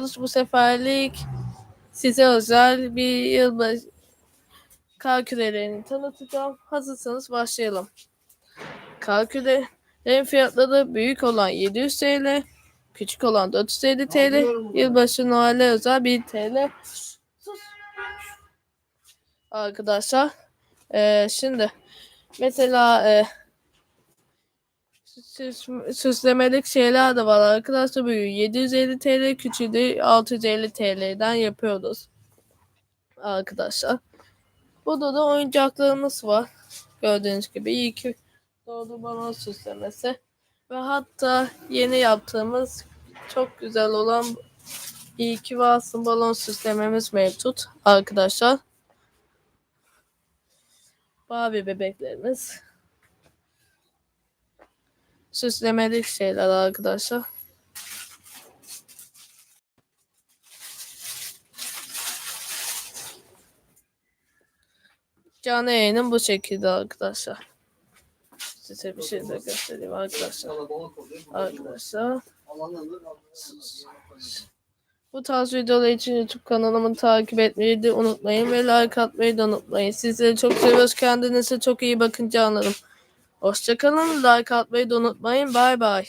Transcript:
Bu seferlik size özel bir yılbaşı kar kürelerini tanıtacağım. Hazırsanız başlayalım. Kar kürelerin fiyatları büyük olan 700 TL, küçük olan 450 TL, yılbaşı Noel'e özel 1000 TL. Arkadaşlar, eee, şimdi mesela eee süs, süslemelik şeyler de var arkadaşlar. Büyüğü 750 TL, küçüğü de 650 TL'den yapıyoruz. Arkadaşlar. Burada da oyuncaklarımız var. Gördüğünüz gibi iyi ki doğru balon süslemesi. Ve hatta yeni yaptığımız çok güzel olan iyi ki varsın balon süslememiz mevcut arkadaşlar. Barbie bebeklerimiz süslemelik şeyler arkadaşlar. Canlı yayınım bu şekilde arkadaşlar. Size bir şey de göstereyim arkadaşlar. Arkadaşlar. Bu tarz videolar için YouTube kanalımı takip etmeyi de unutmayın ve like atmayı da unutmayın. Sizleri çok seviyoruz. Kendinize çok iyi bakın canlarım. Hoşçakalın. Like atmayı da unutmayın. Bay bay.